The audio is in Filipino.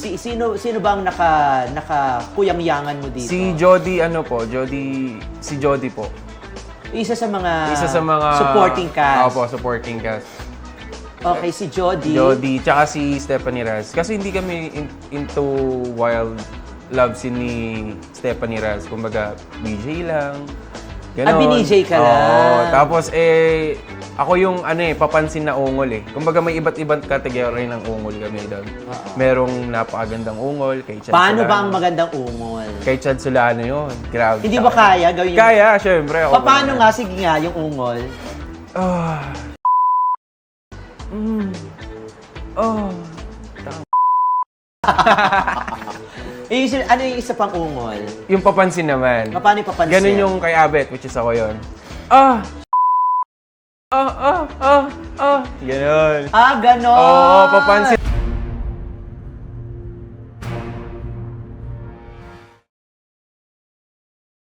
Si, sino sino bang naka naka kuyang-yangan mo dito? Si Jody, ano po, Jody, si Jody po. Isa sa mga Isa sa mga... supporting cast. Opo, supporting cast. Okay, si Jody. Jody, tsaka si Stephanie Raz. Kasi hindi kami in- into wild love scene ni Stephanie Raz. Kumbaga, BJ lang. Ganon. Ah, binijay ka Oo. lang. Tapos, eh, ako yung, ano eh, papansin na ungol eh. Kumbaga, may iba't ibang category ng ungol kami doon. Merong napakagandang ungol, kay Chad Paano Solano. ba ang magandang ungol? Kay Chad Solano yun. Grabe. Hindi ba kaya gawin yung... Kaya, syempre. Ako Pa- Paano nga? Sige nga, yung ungol. Ah. Mm. Oh. Eh, yung- ano yung isa pang ungol? Yung papansin naman. Paano yung papansin? Ganun yung kay Abet, which is ako yun. Ah! Ah, ah, ah, ah. Ganun. Ah, ganon! Oo, papansin.